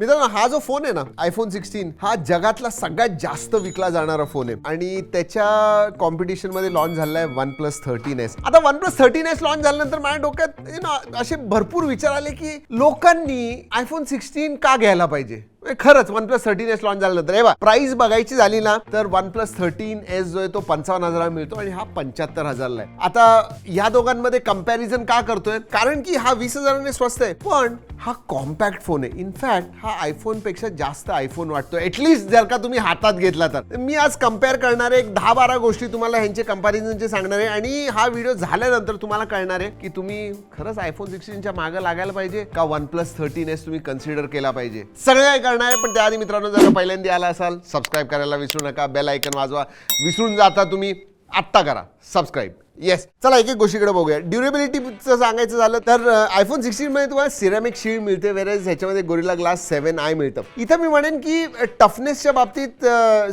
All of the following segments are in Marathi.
मित्रांनो हा जो फोन आहे ना आयफोन सिक्स्टीन हा जगातला सगळ्यात जास्त विकला जाणारा फोन आहे. आणि त्याच्या कॉम्पिटिशनमध्ये लॉन्च झालाय वन प्लस थर्टीन एस आता OnePlus thirteen S launch झाल्यानंतर माझ्या डोक्यात असे भरपूर विचार आले की लोकांनी आयफोन सिक्स्टीन का घ्यायला पाहिजे? खरंच OnePlus thirteen S launch झाल्यानंतर. हे बा प्राइस बघायची झाली ना तर वन प्लस थर्टीन एस जो आहे तो पंचावन्न हजाराला मिळतो आणि हा पंच्याहत्तर हजारला आहे. आता या दोघांमध्ये कंपॅरिझन का करतोय? कारण की हा वीस हजाराने स्वस्त आहे पण हा कॉम्पॅक्ट फोन आहे. इनफॅक्ट हा आयफोनपेक्षा जास्त आयफोन वाटतो ऍटलीस्ट जर का तुम्ही हातात घेतला तर. मी आज कंपेअर करणार आहे एक दहा बारा गोष्टी तुम्हाला ह्यांचे कम्पॅरिझनचे सांगणार आहे आणि हा व्हिडिओ झाल्यानंतर तुम्हाला कळणार आहे की तुम्ही खरंच आयफोन सिक्स्टीनच्या मागे लागायला पाहिजे का वन प्लस थर्टीन एस तुम्ही कन्सिडर केला पाहिजे. सगळं करणार आहे पण त्याआधी मित्रांनो जर पहिल्यांदा आला असाल सबस्क्राईब करायला विसरू नका बेल आयकन वाजवा. विसरून जाता तुम्ही आत्ता करा सबस्क्राईब येस चला एक एक गोष्टीकडे बघूया. ड्युरेबिलिटीचं सांगायचं झालं तर आयफोन सिक्स्टीन मध्ये तुम्हाला सिरामिक शील्ड मिळते वेरेज ह्याच्यामध्ये गोरिला ग्लास सेव्हन आय मिळतं. इथं मी म्हणेन की टफनेसच्या बाबतीत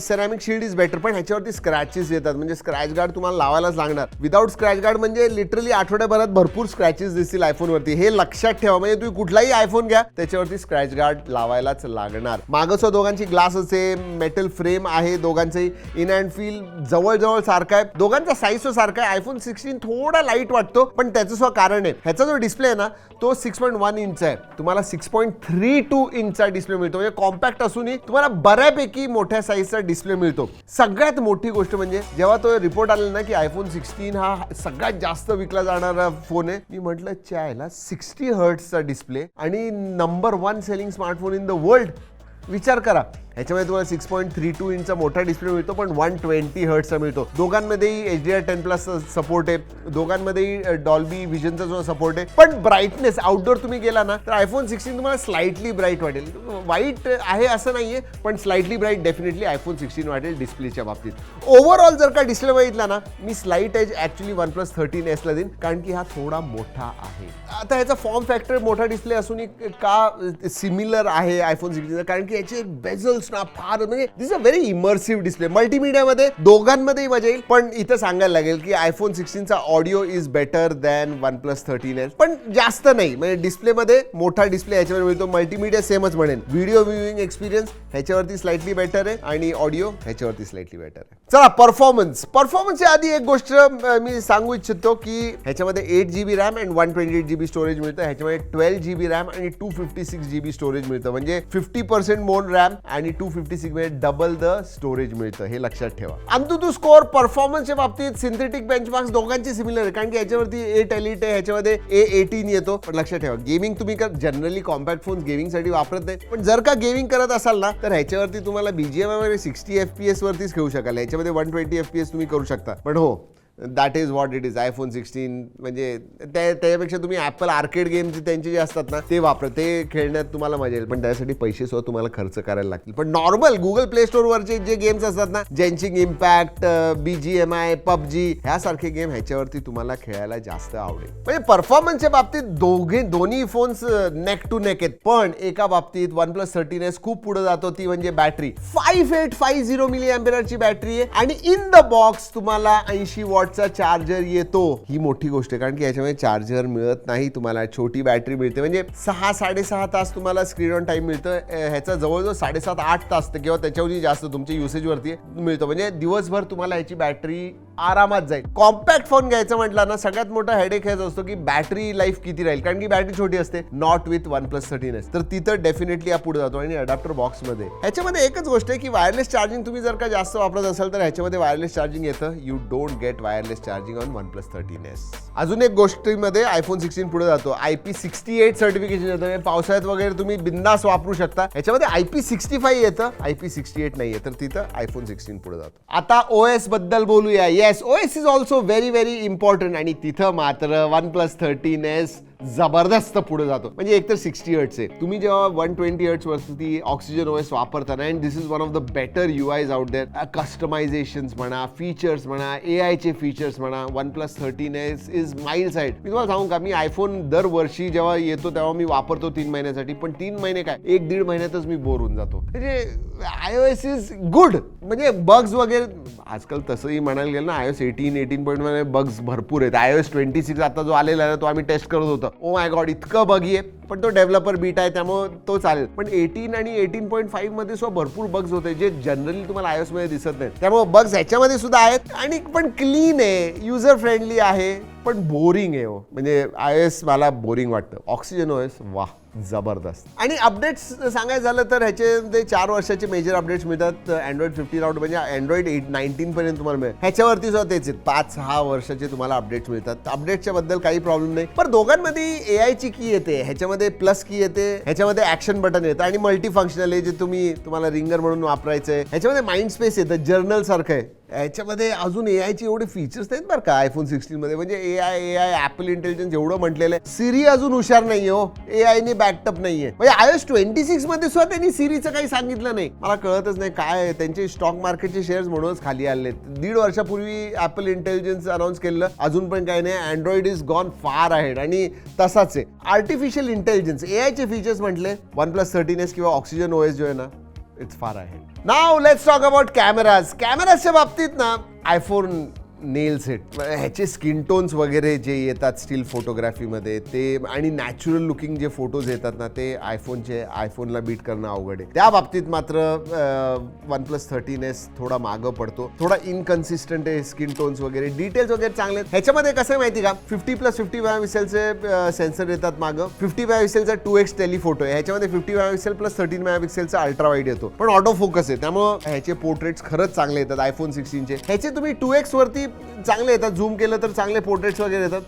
सेरामिक शील्ड इज बेटर पण ह्याच्यावरती स्क्रॅचेस येतात. म्हणजे स्क्रॅच गार्ड तुम्हाला लावायलाच लागणार. विदाऊट स्क्रॅच गार्ड म्हणजे लिटरली आठवड्याभरात भरपूर स्क्रॅचेस दिसतील आयफोनवरती हे लक्षात ठेवा. म्हणजे तुम्ही कुठलाही आयफोन घ्या त्याच्यावरती स्क्रॅच गार्ड लावायलाच लागणार. मागचं दोघांची ग्लास असे मेटल फ्रेम आहे दोघांचे इन अँड फील जवळजवळ सारखा आहे. दोघांचा साईज सारखा आहे. आयफोन सिक्स्टीन थोडा लाइट वाटतो पण त्याचं सुद्धा कारण आहे. ह्याचा जो डिस्प्ले आहे ना तो सिक्स पॉईंट वन इंच आहे. तुम्हाला सिक्स पॉईंट थ्री टू इंचचा डिस्प्ले मिळतो. म्हणजे कॉम्पॅक्ट असूनही तुम्हाला बऱ्यापैकी मोठ्या साईजचा डिस्प्ले मिळतो. सगळ्यात मोठी गोष्ट म्हणजे जेव्हा तो रिपोर्ट आला ना की आयफोन सिक्स्टीन हा सगळ्यात जास्त विकला जाणारा फोन आहे मी म्हटलं चायला सिक्स्टी हर्ट्सचा डिस्प्ले आणि number one selling smartphone in the world विचार करा. ह्याच्यामध्ये तुम्हाला सिक्स पॉईंट थ्री टू इंचचा मोठा डिस्प्ले मिळतो पण वन ट्वेंटी हर्टचा मिळतो. दोघांमध्येही H D R ten plus support आहे. दोघांमध्येही डॉल्बी विजनचा जो सपोर्ट आहे. पण ब्राईटनेस आउटडोर तुम्ही गेला ना तर आयफोन सिक्स्टीन तुम्हाला स्लाइटली ब्राईट वाटेल. वाईट आहे असं नाही आहे पण slightly bright definitely iPhone sixteen वाटेल डिस्प्लेच्या बाबतीत. ओव्हरऑल जर का डिस्प्ले बघितला ना मी slight edge actually OnePlus thirteen एसला देईन कारण की हा थोडा मोठा आहे. आता ह्याचा फॉर्म फॅक्टर मोठा डिस्प्ले असूनही का सिमिलर आहे आयफोन सिक्स्टीन कारण की याचे बेझल्स ना फार म्हणजे this a very immersive display मल्टीमीडियामध्ये दोघांमध्येही मजा येईल. पण इथं सांगायला लागेल की iPhone सिक्स्टीनचा audio is better than OnePlus thirteen S पण जास्त नाही. म्हणजे डिस्प्लेमध्ये मोठा डिस्प्ले ह्याच्यावर मिळतो. मल्टीमीडिया सेमच म्हणेल व्हिडिओ व्ह्यूइंग एक्सपिरियन्स ह्याच्यावरती स्लाइटली बेटर आहे आणि ऑडिओ ह्याच्यावरती स्लाइटली बेटर आहे. चला परफॉर्मन्स परफॉर्मन्सच्या आधी एक गोष्ट मी सांगू इच्छितो की ह्याच्यामध्ये eight G B RAM and one twenty eight G B storage मिळतं. ह्याच्यामध्ये ट्वेल्व जी बी रॅम आणि two fifty six G B storage मिळतं. म्हणजे फिफ्टी पर्सेंट मोर रॅम आणि टू फिफ्टी सिक्स म्हणजे डबल द स्टोरेज मिळतं हे लक्षात ठेवा. अंतु तू स्कोअर परफॉर्मन्सच्या बाबतीत सिंथेटिक बेंचमार्क्स दोघांचे सिमिलर आहे. कारण की याच्यावरती एट एलिट आहे ह्याच्यामध्ये ए एटीन येतो. पण लक्षात ठेवा गेमिंग तुम्ही जनरली कॉम्पॅक्ट फोन गेमिंगसाठी वापरत नाही. पण जर का गेमिंग करत असाल ना तर ह्याच्यावरती तुम्हाला बीजीएम वगैरे सिक्स्टी एफ पी एस वरतीच खेळू शकाल. याच्यामध्ये one twenty F P S तुम्ही करू शकता. पण हो that is what it is iPhone sixteen म्हणजे त्या त्याच्यापेक्षा तुम्ही ॲपल आर्केड गेम्स त्यांचे जे असतात ना ते वापर. ते खेळण्यात तुम्हाला मजा येईल. पण त्यासाठी पैसे सुद्धा तुम्हाला खर्च करायला लागतील. पण नॉर्मल गुगल प्ले स्टोअरवरचे जे गेम्स असतात ना Genshin Impact B G M I PUBG ह्यासारखे गेम ह्याच्यावरती तुम्हाला खेळायला जास्त आवडेल. म्हणजे परफॉर्मन्सच्या बाबतीत दोघे दोन्ही फोन्स नेक टू नेक आहेत. पण एका बाबतीत वन प्लस थर्टीन एस खूप पुढे जातो. ती म्हणजे battery five eight five zero milli अँपेरची battery आहे. आणि इन द बॉक्स तुम्हाला ऐंशी वॉट वॉटचा चार्जर येतो. ही मोठी गोष्ट आहे कारण की याच्यामध्ये चार्जर मिळत नाही तुम्हाला छोटी बॅटरी मिळते. म्हणजे सहा साडेसहा तास तुम्हाला स्क्रीन ऑन टाईम मिळतं. ह्याचा जवळजवळ साडेसात आठ तास किंवा त्याच्याहून जास्त तुमच्या युसेजवरती मिळतो. म्हणजे दिवसभर तुम्हाला ह्याची बॅटरी आरामात जाईल. कॉम्पॅक्ट फोन घ्यायचं म्हटलं ना सगळ्यात मोठा हेडेक हेच असतो की बॅटरी लाईफ किती राहील. कारण की बॅटरी छोटी असते. Not with OnePlus thirteen S तर तिथं डेफिनेटली पुढे जातो आणि अडॅप्टर बॉक्समध्ये ह्याच्यामध्ये एकच गोष्ट आहे की वायरलेस चार्जिंग तुम्ही जर का जास्त वापरत असाल तर ह्याच्यामध्ये वायरलेस चार्जिंग येतं. You don't get wireless charging on OnePlus thirteen S अजून एक गोष्टीमध्ये आयफोन सिक्स्टीन पुढे जातो. I P sixty eight certification येतं म्हणजे पावसाळ्यात वगैरे तुम्ही बिंदास वापरू शकता. ह्याच्यामध्ये आय पी सिक्स्टी फाईव्ह येतं. आय पी सिक्स्टी एट नाही तर तिथं आयफोन सिक्स्टीन पुढे जातो. आता ओ एसबद्दल बोलूया. yes O S is also very very important आणि तिथं मात्र वन प्लस थर्टीन एस जबरदस्त पुढे जातो. म्हणजे एकतर सिक्स्टी हर्ट्स आहे तुम्ही जेव्हा वन ट्वेंटी हर्ट्स वरती ऑक्सिजन ओएस वापरता and this is one of the better UIs out there customisations म्हणा फीचर्स म्हणा ए आयचे फीचर्स म्हणा OnePlus thirteen S is mile side मी तुम्हाला सांगू का मी आयफोन दरवर्षी जेव्हा येतो तेव्हा मी वापरतो तीन महिन्यासाठी पण तीन महिने काय एक दीड महिन्यातच मी बोर होऊन जातो. म्हणजे I O S is good म्हणजे बग्स वगैरे आजकाल तसंही म्हणायला गेलं ना आय एस एटीन एटीन पॉईंटमध्ये बग्स भरपूर आहेत. आय एस ट्वेंटी सिक्स आता जो आलेला आहे तो आम्ही टेस्ट करत होतो. ओ माय गॉड इतकं बगी आहे पण तो डेव्हलपर बीट आहे त्यामुळे तो चालेल. पण एटीन आणि एटीन पॉईंट फाईव्हमध्ये सुद्धा भरपूर बग्स होते जे जनरली तुम्हाला आयमध्ये दिसत नाहीत. त्यामुळे बग्स ह्याच्यामध्ये सुद्धा आहेत आणि पण क्लीन आहे युजर फ्रेंडली आहे पण बोरिंग आहे हो. म्हणजे आय एस मला बोरिंग वाटतं. ऑक्सिजन ओ एस वा जबरदस्त. आणि अपडेट्स सांगायचं झालं तर ह्याचे ते चार वर्षाचे मेजर अपडेट्स मिळतात. अँड्रॉइड फिफ्टीन आउट म्हणजे अँड्रॉइड एट नाईन्टीन पर्यंत तुम्हाला मिळेल. ह्याच्यावरती सुद्धा तेच आहेत. पाच सहा वर्षाचे तुम्हाला अपडेट्स मिळतात. अपडेटच्या बद्दल काही प्रॉब्लेम नाही. पण दोघांमध्ये ए आय ची की येते. ह्याच्यामध्ये प्लस की येते. ह्याच्यामध्ये ऍक्शन बटन येतं. आणि मल्टी फंक्शनल आहे जे तुम्ही तुम्हाला रिंगर म्हणून वापरायचं आहे ह्याच्यामध्ये माइंड स्पेस येतं. जर्नल सारखं आहे. याच्यामध्ये अजून ए आयचे एवढे फीचर्स नाहीत बरं का आयफोन सिक्स्टीन मध्ये. म्हणजे A I A I Apple intelligence एवढं म्हटलेलं आहे. सिरी अजून हुशार नाहीये हो. ए आयने बॅकटअप नाहीये. म्हणजे आय एस ट्वेंटी सिक्समध्ये सुद्धा त्यांनी सिरीचं काही सांगितलं नाही. मला कळतच नाही काय त्यांचे स्टॉक मार्केटचे शेअर्स म्हणूनच खाली आले दीड वर्षापूर्वी ऍपल इंटेलिजन्स अनाऊन्स केलं अजून पण काही नाही. Android is gone far ahead आणि तसाच आहे. आर्टिफिशियल इंटेलिजन्स ए आयचे फीचर्स म्हटले. वन प्लस थर्टीन एस किंवा ऑक्सिजन ओएस जो आहे ना इट्स फार आहे नाव लेट्स टॉक अबाउट कॅमेराज कॅमेराजच्या बाबतीत ना आयफोन नेल सेट ह्याचे स्किन टोन्स वगैरे जे येतात स्टील फोटोग्राफीमध्ये ते आणि नॅचरल लुकिंग जे फोटोज येतात ना ते आयफोनचे आयफोनला बीट करणं अवघड आहे. त्या बाबतीत मात्र वन प्लस थर्टीन एस थोडा मागं पडतो. थोडा इनकन्सिस्टंट आहे स्किन टोन्स वगैरे. डिटेल्स वगैरे चांगले आहेत. ह्याच्यामध्ये कसं आहे माहिती का? Fifty plus fifty mega sensor येतात मागं. Fifty mega two X telephoto आहे. ह्याच्यामध्ये fifty mega plus thirteen mega ultra wide येतो. पण ऑटो फोकस आहे. त्यामुळं ह्याचे पोर्ट्रेट्स खरंच चांगले येतात आयफोन सिक्स्टीनचे ह्याचे तुम्ही टू एक्स वरती चांगले येतात झूम केलं तर चांगले पोर्ट्रेट्स वगैरे येतात.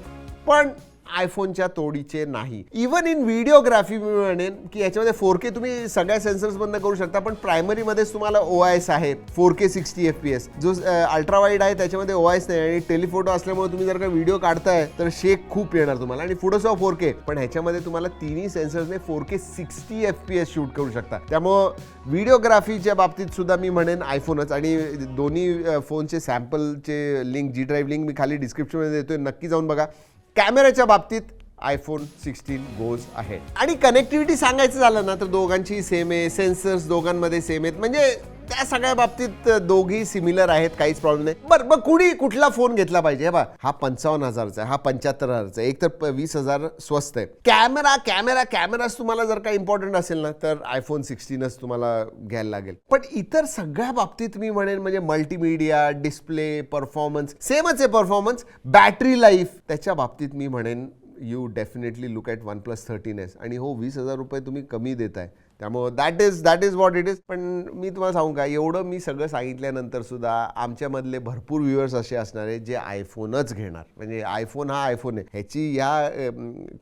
पण आयफोनच्या तोडीचे नाही. इवन इन व्हिडिओग्राफी मी म्हणेन की याच्यामध्ये फोर के तुम्ही सगळ्या सेन्सर्स बंद करू शकता पण प्रायमरीमध्येच तुम्हाला ओ आय एस आहे four K sixty F P S जो अल्ट्रा वाईड आहे त्याच्यामध्ये ओ आय एस नाही आणि टेलिफोटो असल्यामुळे तुम्ही जर का व्हिडिओ काढताय तर शेक खूप येणार तुम्हाला. आणि पुढं सुद्धा फोर के पण ह्याच्यामध्ये तुम्हाला तिन्ही सेन्सर्सने four K sixty F P S shoot करू शकता. त्यामुळं व्हिडिओग्राफीच्या बाबतीत सुद्धा मी म्हणेन आयफोनच आणि दोन्ही फोनचे सॅम्पलचे लिंक जी ड्राईव्ह लिंक मी खाली डिस्क्रिप्शनमध्ये देतोय. नक्की जाऊन बघा. कॅमेऱ्याच्या बाबतीत आयफोन सिक्स्टीन गोज आहे आणि कनेक्टिव्हिटी सांगायचं झालं ना तर दोघांची सेम आहे सेन्सर्स दोघांमध्ये सेम आहेत. म्हणजे त्या सगळ्या बाबतीत दोघी सिमिलर आहेत काहीच प्रॉब्लेम नाही. बरं मग कुणी कुठला फोन घेतला पाहिजे? बा हा पंचावन्न हजारचा आहे हा पंच्याहत्तर हजारचा आहे. एक तर वीस हजार स्वस्त आहे. कॅमेरा कॅमेरा कॅमेराच तुम्हाला जर का इम्पॉर्टंट असेल ना तर आयफोन सिक्स्टीनच तुम्हाला घ्यायला लागेल. पण इतर सगळ्या बाबतीत मी म्हणेन म्हणजे मल्टीमीडिया डिस्प्ले परफॉर्मन्स सेमच आहे परफॉर्मन्स बॅटरी लाईफ त्याच्या बाबतीत मी म्हणेन you definitely look at OnePlus thirteen S आणि हो वीस हजार रुपये तुम्ही कमी देताय. त्यामुळं that is that is what it is पण मी तुम्हाला सांगू का एवढं मी सगळं सांगितल्यानंतर सुद्धा आमच्यामधले भरपूर व्ह्युअर्स असे असणार आहेत जे आयफोनच घेणार. म्हणजे आयफोन हा आयफोन आहे. ह्याची ह्या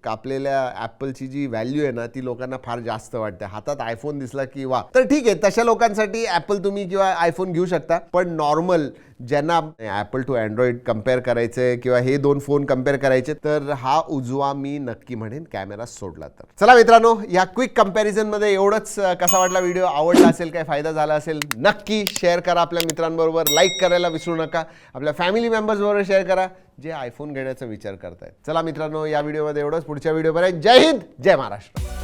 कापलेल्या ॲपलची जी व्हॅल्यू आहे ना ती लोकांना फार जास्त वाटते. हातात आयफोन दिसला की वा. तर ठीक आहे तशा लोकांसाठी ॲपल तुम्ही किंवा आयफोन घेऊ शकता. पण नॉर्मल ज्यांना ॲपल टू अँड्रॉइड कंपेअर करायचंय किंवा हे दोन फोन कंपेअर करायचे तर हा उजवा मी नक्की म्हणेन कॅमेरा सोडला तर. चला मित्रांनो या क्विक कम्पॅरिझनमध्ये एवढंच कसा वाटला व्हिडिओ? आवडला असेल काय फायदा झाला असेल नक्की शेअर करा आपल्या मित्रांबरोबर. लाईक करायला विसरू नका. आपल्या फॅमिली मेंबर्स बरोबर शेअर करा. जे आयफोन घेण्याचा विचार करतायत. चला मित्रांनो या व्हिडिओमध्ये एवढंच. पुढच्या व्हिडिओपर्यंत जय हिंद जय महाराष्ट्र.